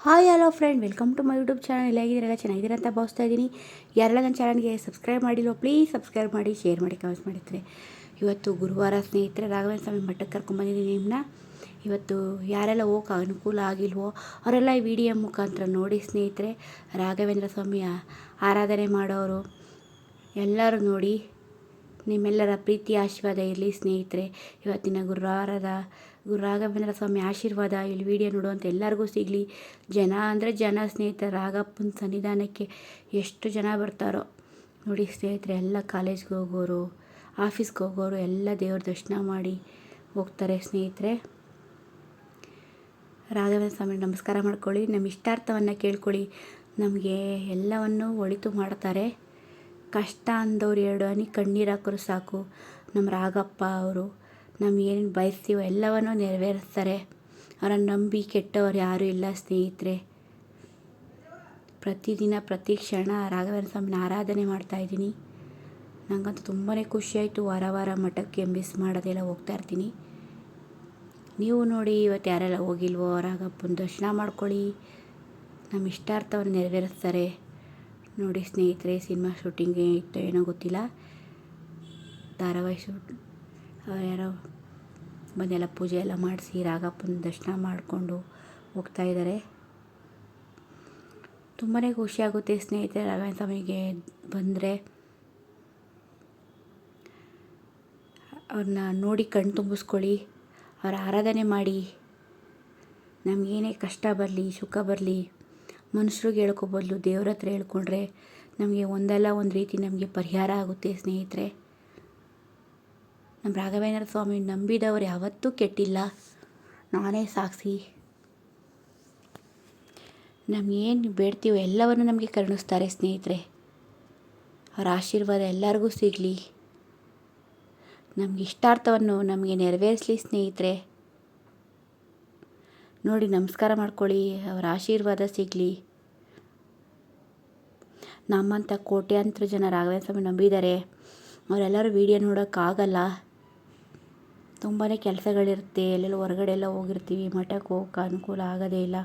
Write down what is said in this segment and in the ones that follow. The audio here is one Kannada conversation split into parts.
Hi, hello friend welcome to my YouTube channel ಎಲ್ಲ ಹೇಗಿದ್ದೀರಲ್ಲ ಚೆನ್ನಾಗಿದ್ದೀರ ಅಂತ ಭಾವಿಸ್ತಾ ಇದ್ದೀನಿ. ಯಾರೆಲ್ಲ ನನ್ನ ಚಾನಲ್ಗೆ ಸಬ್ಸ್ಕ್ರೈಬ್ ಮಾಡಿಲ್ವೋ ಪ್ಲೀಸ್ ಸಬ್ಸ್ಕ್ರೈಬ್ ಮಾಡಿ ಶೇರ್ ಮಾಡಿ ಕಮೆಂಟ್ಸ್ ಮಾಡಿದರೆ ಇವತ್ತು ಗುರುವಾರ ಸ್ನೇಹಿತರೆ ರಾಘವೇಂದ್ರ ಸ್ವಾಮಿ ಮಠಕ್ಕೆ ಕರ್ಕೊಂಬಂದಿದ್ದೀನಿ ನಿಮ್ಮನ್ನ ಇವತ್ತು ಯಾರೆಲ್ಲ ಹೋಗಕ್ಕೆ ಅನುಕೂಲ ಆಗಿಲ್ವೋ, ಅವರೆಲ್ಲ ಈ ವಿಡಿಯೋ ಮುಖಾಂತರ ನೋಡಿ ಸ್ನೇಹಿತರೆ, ರಾಘವೇಂದ್ರ ಸ್ವಾಮಿಯ ಆರಾಧನೆ ಮಾಡೋರು, ಎಲ್ಲರೂ ನೋಡಿ ನಿಮ್ಮೆಲ್ಲರ ಪ್ರೀತಿ, ಆಶೀರ್ವಾದ ಇರಲಿ ಸ್ನೇಹಿತರೆ. ಇವತ್ತಿನ ಗುರುವಾರದ ಗುರು ರಾಘವೇಂದ್ರ ಸ್ವಾಮಿ ಆಶೀರ್ವಾದ, ಇಲ್ಲಿ ವಿಡಿಯೋ ನೋಡುವಂಥ ಎಲ್ಲರಿಗೂ ಸಿಗಲಿ. ಜನ ಅಂದರೆ ಜನ ಸ್ನೇಹಿತ ರಾಘಪ್ಪನ ಸನ್ನಿಧಾನಕ್ಕೆ ಎಷ್ಟು ಜನ ಬರ್ತಾರೋ ನೋಡಿ ಸ್ನೇಹಿತರೆ, ಎಲ್ಲ ಕಾಲೇಜ್ಗೆ ಹೋಗೋರು ಆಫೀಸ್ಗೆ ಹೋಗೋರು ಎಲ್ಲ ದೇವ್ರ ದರ್ಶನ ಮಾಡಿ ಹೋಗ್ತಾರೆ ಸ್ನೇಹಿತರೆ. ರಾಘವೇಂದ್ರ ಸ್ವಾಮಿ ನಮಸ್ಕಾರ ಮಾಡ್ಕೊಳ್ಳಿ. ನಮ್ಮ ಇಷ್ಟಾರ್ಥವನ್ನು ಕೇಳ್ಕೊಳ್ಳಿ. ನಮಗೆ ಎಲ್ಲವನ್ನು ಒಳಿತು ಮಾಡ್ತಾರೆ. ಕಷ್ಟ ಅಂದವ್ರು ಎರಡು ಅನಿ ಕಣ್ಣೀರು ಹಾಕೋರು ಸಾಕು. ನಮ್ಮ ರಾಘಪ್ಪ ಅವರು ನಮ್ಗೆ ಏನೇನು ಬಯಸ್ತೀವೋ ಎಲ್ಲವನ್ನೂ ನೆರವೇರಿಸ್ತಾರೆ. ಅವರನ್ನು ನಂಬಿ ಕೆಟ್ಟವರು ಯಾರೂ ಇಲ್ಲ ಸ್ನೇಹಿತರೆ. ಪ್ರತಿದಿನ, ಪ್ರತಿ ಕ್ಷಣ ರಾಘವೇಂದ್ರ ಸ್ವಾಮಿನ ಆರಾಧನೆ ಮಾಡ್ತಾಯಿದ್ದೀನಿ ನನಗಂತೂ ತುಂಬಾ ಖುಷಿಯಾಯಿತು ವಾರ ವಾರ ಮಠಕ್ಕೆ ಮಿಸ್ ಮಾಡೋದೆಲ್ಲ ಹೋಗ್ತಾಯಿರ್ತೀನಿ ನೀವು ನೋಡಿ ಇವತ್ತು ಯಾರೆಲ್ಲ ಹೋಗಿಲ್ವೋ ರಾಘಪ್ಪನ ದರ್ಶನ ಮಾಡ್ಕೊಳ್ಳಿ. ನಮ್ಮ ಇಷ್ಟಾರ್ಥವನ್ನು ನೆರವೇರಿಸ್ತಾರೆ. ನೋಡಿ ಸ್ನೇಹಿತರೆ, ಸಿನಿಮಾ ಶೂಟಿಂಗ್ ಇತ್ತು ಏನೋ ಗೊತ್ತಿಲ್ಲ. ಧಾರಾವಾಹಿ ಶೂಟ್ ಯಾರೋ ಬಂದೆಲ್ಲ ಪೂಜೆ ಎಲ್ಲ ಮಾಡಿಸಿ ರಾಗಪ್ಪನ ದರ್ಶನ ಮಾಡಿಕೊಂಡು ಹೋಗ್ತಾ ಇದ್ದಾರೆ. ತುಂಬಾ ಖುಷಿಯಾಗುತ್ತೆ ಸ್ನೇಹಿತರೆ ರಾಘವೇಂದ್ರ ಸ್ವಾಮಿಗೆ ಬಂದರೆ. ಅವ್ರನ್ನ ನೋಡಿ ಕಣ್ಣು ತುಂಬಿಸ್ಕೊಳ್ಳಿ, ಅವರ ಆರಾಧನೆ ಮಾಡಿ. ನಮಗೇನೇ ಕಷ್ಟ ಬರಲಿ, ಸುಖ ಬರಲಿ, ಮನುಷ್ಯರಿಗೆ ಹೇಳ್ಕೊಬೋದು ದೇವ್ರ ಹತ್ರ ಹೇಳ್ಕೊಂಡ್ರೆ ನಮಗೆ ಒಂದಲ್ಲ ಒಂದು ರೀತಿ ನಮಗೆ ಪರಿಹಾರ ಆಗುತ್ತೆ ಸ್ನೇಹಿತರೆ. ನಮ್ಮ ರಾಘವೇಂದ್ರ ಸ್ವಾಮಿ ನಂಬಿದವರು ಯಾವತ್ತೂ ಕೆಟ್ಟಿಲ್ಲ. ನಾನೇ ಸಾಕ್ಷಿ. ನಮಗೇನು ಬೇಡ್ತೀವೋ ಎಲ್ಲವನ್ನು ನಮಗೆ ಕರುಣಿಸ್ತಾರೆ ಸ್ನೇಹಿತರೆ. ಅವರ ಆಶೀರ್ವಾದ ಎಲ್ಲರಿಗೂ ಸಿಗಲಿ. ನಮಗೆ ಇಷ್ಟಾರ್ಥವನ್ನು ನಮಗೆ ನೆರವೇರಿಸಲಿ ಸ್ನೇಹಿತರೆ. ನೋಡಿ ನಮಸ್ಕಾರ ಮಾಡ್ಕೊಳ್ಳಿ, ಅವರ ಆಶೀರ್ವಾದ ಸಿಗಲಿ. ನಮ್ಮಂಥ ಕೋಟ್ಯಾಂತರ ಜನ ರಾಘವೇಂದ್ರ ಸ್ವಾಮಿ ನಂಬಿದ್ದಾರೆ ಅವರೆಲ್ಲರೂ ವೀಡಿಯೋ ನೋಡೋಕ್ಕಾಗಲ್ಲ. ತುಂಬಾ ಕೆಲಸಗಳಿರುತ್ತೆ, ಎಲ್ಲೆಲ್ಲ ಹೊರಗಡೆ ಎಲ್ಲ ಹೋಗಿರ್ತೀವಿ, ಮಠಕ್ಕೆ ಹೋಗೋಕೆ ಅನುಕೂಲ ಆಗೋದೇ ಇಲ್ಲ.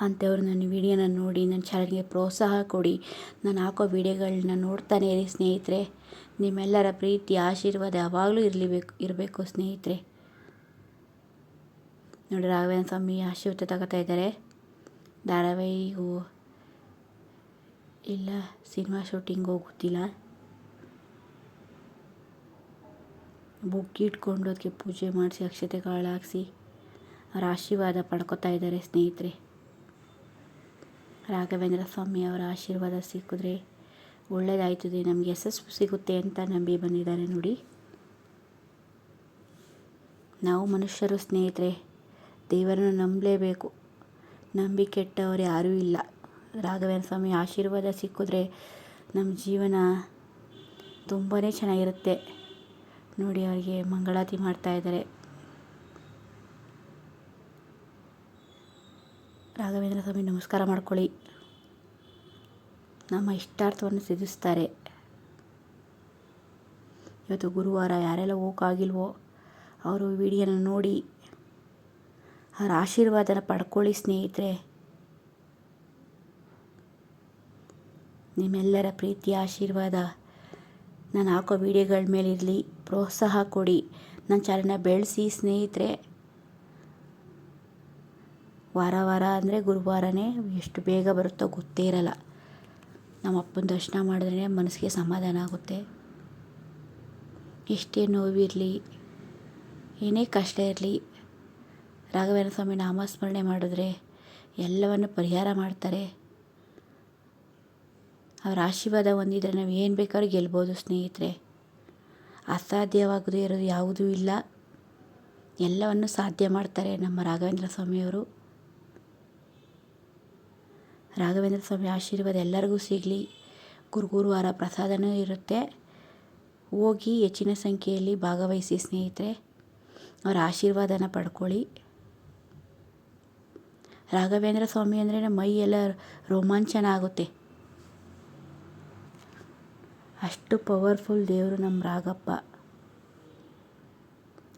ಅಂಥವ್ರು ನನ್ನ ವೀಡಿಯೋನ ನೋಡಿ, ನನ್ನ ಚಾನಲ್ಗೆ ಪ್ರೋತ್ಸಾಹ ಕೊಡಿ. ನಾನು ಹಾಕೋ ವೀಡಿಯೋಗಳನ್ನ ನೋಡ್ತಾನೆ ಇರಿ ಸ್ನೇಹಿತರೆ. ನಿಮ್ಮೆಲ್ಲರ ಪ್ರೀತಿ, ಆಶೀರ್ವಾದ ಯಾವಾಗಲೂ ಇರಲಿಬೇಕು, ಇರಬೇಕು ಸ್ನೇಹಿತರೆ. ನೋಡಿ ರಾಘವೇಂದ್ರ ಸ್ವಾಮಿ ಆಶೀರ್ವಾದ ತಗೋತಾ ಇದ್ದಾರೆ. ಧಾರಾವಾಹಿಗೂ ಇಲ್ಲ, ಸಿನಿಮಾ ಶೂಟಿಂಗ್ ಗೊತ್ತಿಲ್ಲ ಬುಕ್ಕಿ ಇಟ್ಕೊಂಡು ಅದಕ್ಕೆ ಪೂಜೆ ಮಾಡಿಸಿ ಅಕ್ಷತೆ ಕಾಳು ಹಾಕ್ಸಿ ಅವರ ಆಶೀರ್ವಾದ ಪಡ್ಕೊತಾ ಇದ್ದಾರೆ ಸ್ನೇಹಿತರೆ. ರಾಘವೇಂದ್ರ ಸ್ವಾಮಿ ಅವರ ಆಶೀರ್ವಾದ ಸಿಕ್ಕಿದ್ರೆ ಒಳ್ಳೆಯದಾಯ್ತದೆ ನಮಗೆ ಯಶಸ್ಸು ಸಿಗುತ್ತೆ ಅಂತ ನಂಬಿ ಬಂದಿದ್ದಾರೆ ನೋಡಿ. ನಾವು ಮನುಷ್ಯರು ಸ್ನೇಹಿತರೆ, ದೇವರನ್ನು ನಂಬಲೇಬೇಕು. ನಂಬಿ ಕೆಟ್ಟವರು ಯಾರೂ ಇಲ್ಲ. ರಾಘವೇಂದ್ರ ಸ್ವಾಮಿ ಆಶೀರ್ವಾದ ಸಿಕ್ಕಿದ್ರೆ ನಮ್ಮ ಜೀವನ ತುಂಬಾ ಚೆನ್ನಾಗಿರುತ್ತೆ. ನೋಡಿ ಅವರಿಗೆ ಮಂಗಳಾತಿ ಮಾಡ್ತಾ ಇದ್ದಾರೆ. ರಾಘವೇಂದ್ರ ಸ್ವಾಮಿ ನಮಸ್ಕಾರ ಮಾಡ್ಕೊಳ್ಳಿ. ನಮ್ಮ ಇಷ್ಟಾರ್ಥವನ್ನು ಸಿದ್ಧಿಸ್ತಾರೆ. ಇವತ್ತು ಗುರುವಾರ ಯಾರೆಲ್ಲ ಹೋಗೋಕ್ಕಾಗಿಲ್ವೋ ಅವರು ವಿಡಿಯೋನ ನೋಡಿ ಅವರ ಆಶೀರ್ವಾದನ ಪಡ್ಕೊಳ್ಳಿ ಸ್ನೇಹಿತರೆ. ನಿಮ್ಮೆಲ್ಲರ ಪ್ರೀತಿ ಆಶೀರ್ವಾದ ನಾನು ಹಾಕೋ ವೀಡಿಯೋಗಳ ಮೇಲೆ ಇರಲಿ, ಪ್ರೋತ್ಸಾಹ ಕೊಡಿ. ನನ್ನ ಚಾನಲ್ನ ಬೆಳೆಸಿ ಸ್ನೇಹಿತರೆ. ವಾರ ವಾರ ಅಂದರೆ ಗುರುವಾರನೇ ಎಷ್ಟು ಬೇಗ ಬರುತ್ತೋ ಗೊತ್ತೇ ಇರಲ್ಲ. ನಮ್ಮ ಅಪ್ಪನ ದರ್ಶನ ಮಾಡಿದ್ರೆ ಮನಸ್ಸಿಗೆ ಸಮಾಧಾನ ಆಗುತ್ತೆ. ಎಷ್ಟೇ ನೋವಿರಲಿ, ಏನೇ ಕಷ್ಟ ಇರಲಿ, ರಾಘವೇಂದ್ರ ಸ್ವಾಮಿ ನಾಮಸ್ಮರಣೆ ಮಾಡಿದ್ರೆ ಎಲ್ಲವನ್ನು ಪರಿಹಾರ ಮಾಡ್ತಾರೆ. ಅವರ ಆಶೀರ್ವಾದ ಹೊಂದಿದ್ರೆ ನಾವು ಏನು ಬೇಕಾದ್ರೂ ಗೆಲ್ಬೋದು ಸ್ನೇಹಿತರೆ. ಅಸಾಧ್ಯವಾಗದೇ ಇರೋದು ಯಾವುದೂ ಇಲ್ಲ. ಎಲ್ಲವನ್ನು ಸಾಧ್ಯ ಮಾಡ್ತಾರೆ ನಮ್ಮ ರಾಘವೇಂದ್ರ ಸ್ವಾಮಿಯವರು ರಾಘವೇಂದ್ರ ಸ್ವಾಮಿ ಆಶೀರ್ವಾದ ಎಲ್ಲರಿಗೂ ಸಿಗಲಿ. ಗುರು ಗುರುವಾರ ಪ್ರಸಾದನೂ ಇರುತ್ತೆ. ಹೋಗಿ ಹೆಚ್ಚಿನ ಸಂಖ್ಯೆಯಲ್ಲಿ ಭಾಗವಹಿಸಿ ಸ್ನೇಹಿತರೆ. ಅವರ ಆಶೀರ್ವಾದನ ಪಡ್ಕೊಳ್ಳಿ. ರಾಘವೇಂದ್ರ ಸ್ವಾಮಿ ಅಂದರೆ ನಮ್ಮ ಮೈ ಎಲ್ಲ ರೋಮಾಂಚನ ಆಗುತ್ತೆ. ಅಷ್ಟು ಪವರ್ಫುಲ್ ದೇವರು ನಮ್ಮ ರಾಗಪ್ಪ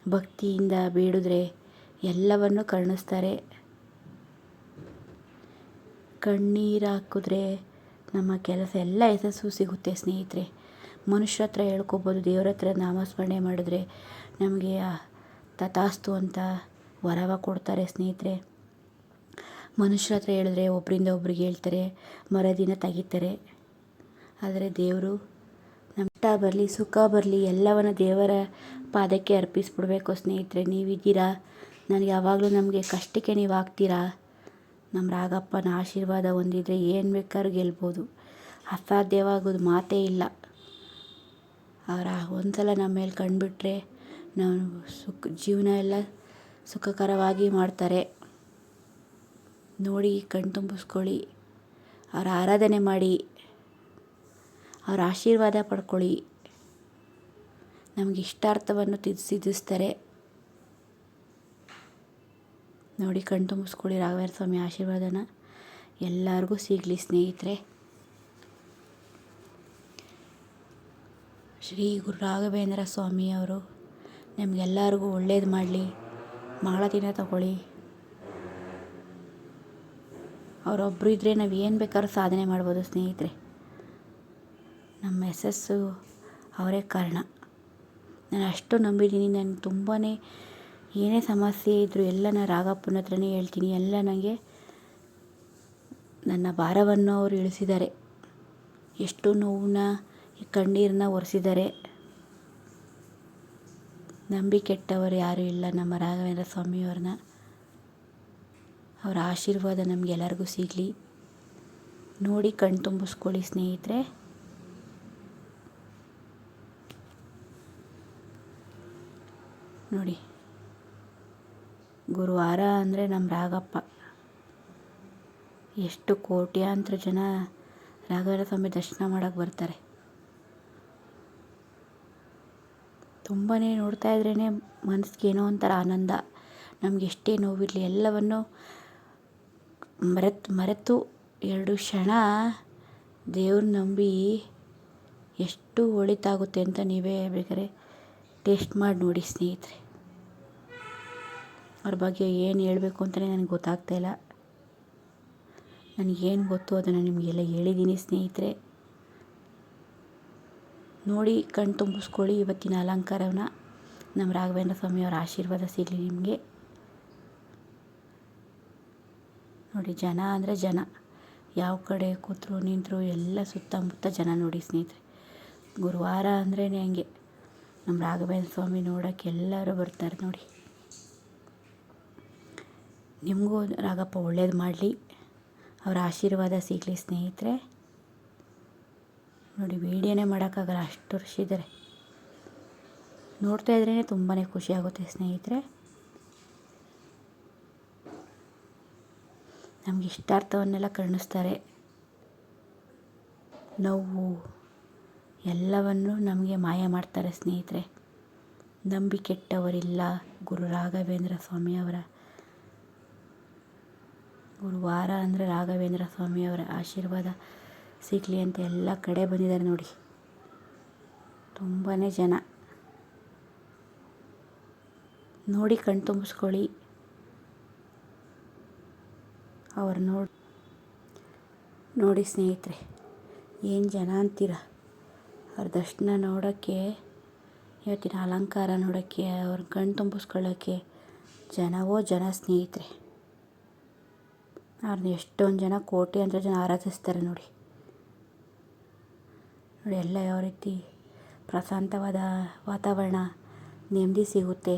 ಭಕ್ತಿಯಿಂದ ಬೇಡಿದ್ರೆ ಎಲ್ಲವನ್ನು ಕರುಣಿಸ್ತಾರೆ. ಕಣ್ಣೀರು ಹಾಕಿದ್ರೆ ನಮ್ಮ ಕೆಲಸ ಎಲ್ಲ ಯಶಸ್ಸು ಸಿಗುತ್ತೆ ಸ್ನೇಹಿತರೆ. ಮನುಷ್ಯರ ಹತ್ರ ಹೇಳ್ಕೊಬೋದು, ದೇವ್ರ ಹತ್ರ ನಾಮಸ್ಮರಣೆ ಮಾಡಿದ್ರೆ ನಮಗೆ ತಥಾಸ್ತು ಅಂತ ವರವ ಕೊಡ್ತಾರೆ ಸ್ನೇಹಿತರೆ. ಮನುಷ್ಯರ ಹತ್ರ ಹೇಳಿದ್ರೆ ಒಬ್ಬರಿಂದ ಒಬ್ರಿಗೆ ಹೇಳ್ತಾರೆ, ಮರದಿನ ತೆಗಿತಾರೆ. ಆದರೆ ದೇವರು ನಷ್ಟ ಬರಲಿ, ಸುಖ ಬರಲಿ, ಎಲ್ಲವನ್ನು ದೇವರ ಪಾದಕ್ಕೆ ಅರ್ಪಿಸ್ಬಿಡ್ಬೇಕು ಸ್ನೇಹಿತರೆ. ನೀವಿದ್ದೀರಾ? ನನಗೆ ಯಾವಾಗಲೂ ನಮಗೆ ಕಷ್ಟಕ್ಕೆ ನೀವು ಆಗ್ತೀರಾ ನಮ್ಮ ರಾಗಪ್ಪನ ಆಶೀರ್ವಾದ ಹೊಂದಿದ್ರೆ ಏನು ಬೇಕಾದ್ರೂ ಗೆಲ್ಬೋದು. ಅಸಾಧ್ಯವಾಗೋದು ಮಾತೇ ಇಲ್ಲ. ಅವರ ಒಂದ್ಸಲ ನಮ್ಮ ಮೇಲೆ ಕಂಡುಬಿಟ್ರೆ ನಾವು ಸುಖ, ಜೀವನ ಎಲ್ಲ ಸುಖಕರವಾಗಿ ಮಾಡ್ತಾರೆ. ನೋಡಿ ಕಣ್ತುಂಬಿಸ್ಕೊಳ್ಳಿ ಅವರ ಆರಾಧನೆ ಮಾಡಿ. ಅವರ ಆಶೀರ್ವಾದ ಪಡ್ಕೊಳ್ಳಿ. ನಮಗೆ ಇಷ್ಟಾರ್ಥವನ್ನು ತಿದ್ದಿಸ್ತಾರೆ ನೋಡಿ ಕಣ್ ತುಂಬಿಸ್ಕೊಳ್ಳಿ ರಾಘವೇಂದ್ರ ಸ್ವಾಮಿ ಆಶೀರ್ವಾದನ. ಎಲ್ಲರಿಗೂ ಸಿಗಲಿ ಸ್ನೇಹಿತರೆ. ಶ್ರೀ ಗುರು ರಾಘವೇಂದ್ರ ಸ್ವಾಮಿಯವರು ನಮಗೆಲ್ಲರಿಗೂ ಒಳ್ಳೇದು ಮಾಡಲಿ ಮಾಳ ದಿನ ತಗೊಳ್ಳಿ. ಅವರೊಬ್ಬರು ಇದ್ದರೆ ನಾವು ಏನು ಬೇಕಾದ್ರೂ ಸಾಧನೆ ಮಾಡ್ಬೋದು ಸ್ನೇಹಿತರೆ. ನಮ್ಮ ಯಶಸ್ಸು ಅವರೇ ಕಾರಣ. ನಾನು ಅಷ್ಟು ನಂಬಿದ್ದೀನಿ. ನಾನು ತುಂಬಾ ಏನೇ ಸಮಸ್ಯೆ ಇದ್ದರೂ ಎಲ್ಲ ನಾನು ರಾಗಪ್ಪನ ಹತ್ರನೇ ಹೇಳ್ತೀನಿ. ಎಲ್ಲ ನನಗೆ ನನ್ನ ಭಾರವನ್ನು ಅವರು ಇಳಿಸಿದ್ದಾರೆ. ಎಷ್ಟು ನೋವನ್ನ ಕಣ್ಣೀರನ್ನ ಒರೆಸಿದ್ದಾರೆ. ನಂಬಿ ಕೆಟ್ಟವರು ಯಾರೂ ಇಲ್ಲ ನಮ್ಮ ರಾಘವೇಂದ್ರ ಸ್ವಾಮಿಯವ್ರನ್ನ. ಅವರ ಆಶೀರ್ವಾದ ನಮಗೆಲ್ಲರಿಗೂ ಸಿಗಲಿ. ನೋಡಿ ಕಣ್ತುಂಬಿಸ್ಕೊಳ್ಳಿ ಸ್ನೇಹಿತರೆ. ನೋಡಿ. ಗುರುವಾರ ಅಂದರೆ ನಮ್ಮ ರಾಗಪ್ಪ. ಎಷ್ಟು ಕೋಟ್ಯಾಂತರ ಜನ ರಾಘವೇಂದ್ರ ಸ್ವಾಮಿ ದರ್ಶನ ಮಾಡೋಕ್ಕೆ ಬರ್ತಾರೆ. ತುಂಬಾ ನೋಡ್ತಾ ಇದ್ರೇ ಮನಸ್ಸಿಗೆ ಏನೋ ಒಂಥರ ಆನಂದ. ನಮ್ಗೆ ಎಷ್ಟೇ ನೋವಿರಲಿ ಎಲ್ಲವನ್ನು ಮರೆತು ಮರೆತು ಎರಡು ಕ್ಷಣ ದೇವ್ರ ನಂಬಿ ಎಷ್ಟು ಒಳಿತಾಗುತ್ತೆ ಅಂತ ನೀವೇ ಬೇಕಾದ್ರೆ ಟೇಸ್ಟ್ ಮಾಡಿ ನೋಡಿ ಸ್ನೇಹಿತರೆ. ಅವ್ರ ಬಗ್ಗೆ ಏನು ಹೇಳಬೇಕು ಅಂತಲೇ ನನಗೆ ಗೊತ್ತಾಗ್ತಾ ಇಲ್ಲ. ನನಗೇನು ಗೊತ್ತು ಅದನ್ನು ನಿಮಗೆಲ್ಲ ಹೇಳಿದ್ದೀನಿ ಸ್ನೇಹಿತರೆ. ನೋಡಿ ಕಣ್ಣು ತುಂಬಿಸ್ಕೊಳ್ಳಿ ಇವತ್ತಿನ ಅಲಂಕಾರವನ್ನು. ನಮ್ಮ ರಾಘವೇಂದ್ರ ಸ್ವಾಮಿಯವರ ಆಶೀರ್ವಾದ ಸಿಗಲಿ ನಿಮಗೆ. ನೋಡಿ ಜನ ಅಂದರೆ ಜನ. ಯಾವ ಕಡೆ ಕೂತರು, ನಿಂತರು, ಎಲ್ಲ ಸುತ್ತಮುತ್ತ ಜನ ನೋಡಿ ಸ್ನೇಹಿತರೆ. ಗುರುವಾರ ಅಂದ್ರೇ ಹಂಗೆ. ನಮ್ಮ ರಾಘವೇಂದ್ರ ಸ್ವಾಮಿ ನೋಡೋಕ್ಕೆ ಎಲ್ಲರೂ ಬರ್ತಾರೆ ನೋಡಿ. ನಿಮಗೂ ರಾಗಪ್ಪ ಒಳ್ಳೇದು ಮಾಡಲಿ. ಅವರ ಆಶೀರ್ವಾದ ಸಿಗಲಿ ಸ್ನೇಹಿತರೆ. ನೋಡಿ ವೀಡಿಯೋನೇ ಮಾಡೋಕ್ಕಾಗಲ್ಲ, ಅಷ್ಟು ವರ್ಷಿದ್ದಾರೆ ನೋಡ್ತಾ ಇದ್ರೇ ತುಂಬಾ ಖುಷಿ ಆಗುತ್ತೆ ಸ್ನೇಹಿತರೆ. ನಮಗೆ ಇಷ್ಟಾರ್ಥವನ್ನೆಲ್ಲ ಕರುಣಿಸ್ತಾರೆ. ನೋವು, ಎಲ್ಲವನ್ನು ನಮಗೆ ಮಾಯ ಮಾಡ್ತಾರೆ ಸ್ನೇಹಿತರೆ. ನಂಬಿಕೆಟ್ಟವರಿಲ್ಲ ಗುರು ರಾಘವೇಂದ್ರ ಸ್ವಾಮಿಯವರ ಗುರುವಾರ ಅಂದರೆ ರಾಘವೇಂದ್ರ ಸ್ವಾಮಿಯವರ ಆಶೀರ್ವಾದ ಸಿಗಲಿ ಅಂತ ಎಲ್ಲ ಕಡೆ ಬಂದಿದ್ದಾರೆ ನೋಡಿ. ತುಂಬಾ ಜನ. ನೋಡಿ ಕಣ್ ತುಂಬಿಸ್ಕೊಳ್ಳಿ. ಅವ್ರು ನೋಡಿ ನೋಡಿ ಸ್ನೇಹಿತರೆ, ಏನು ಜನ ಅಂತೀರ? ಅವ್ರ ದರ್ಶನ ನೋಡೋಕ್ಕೆ ಇವತ್ತಿನ ಅಲಂಕಾರ ನೋಡೋಕ್ಕೆ ಅವ್ರ ಕಣ್ಣು ತುಂಬಿಸ್ಕೊಳ್ಳೋಕ್ಕೆ ಜನವೋ ಜನ ಸ್ನೇಹಿತರೆ. ಅವ್ರನ್ನ ಎಷ್ಟೊಂದು ಜನ ಕೋಟಿ ಅಂತ ಜನ ಆರಾಧಿಸ್ತಾರೆ ನೋಡಿ. ನೋಡಿ ಎಲ್ಲ ಯಾವ ರೀತಿ ಪ್ರಶಾಂತವಾದ ವಾತಾವರಣ ನೆಮ್ಮದಿ ಸಿಗುತ್ತೆ.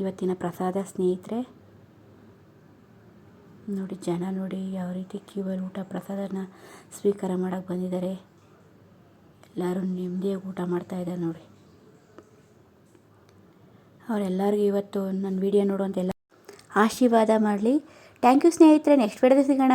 ಇವತ್ತಿನ ಪ್ರಸಾದ ಸ್ನೇಹಿತರೆ, ನೋಡಿ ಜನ ನೋಡಿ ಯಾವ ರೀತಿ ಕ್ಯೂವಲ್ಲಿ ಊಟ ಪ್ರಸಾದನ ಸ್ವೀಕಾರ ಮಾಡೋಕ್ಕೆ ಬಂದಿದ್ದಾರೆ. ಎಲ್ಲರೂ ನೆಮ್ಮದಿಯಾಗಿ ಊಟ ಮಾಡ್ತಾಯಿದ್ದಾರೆ ನೋಡಿ. ಅವರೆಲ್ಲರಿಗೂ ಇವತ್ತು ನನ್ನ ವಿಡಿಯೋ ನೋಡುವಂಥ ಎಲ್ಲ ಆಶೀರ್ವಾದ ಮಾಡಲಿ. ಥ್ಯಾಂಕ್ ಯು ಸ್ನೇಹಿತರೆ ನೆಕ್ಸ್ಟ್ ವಿಡಿಯೋದಲ್ಲಿ ಸಿಗೋಣ.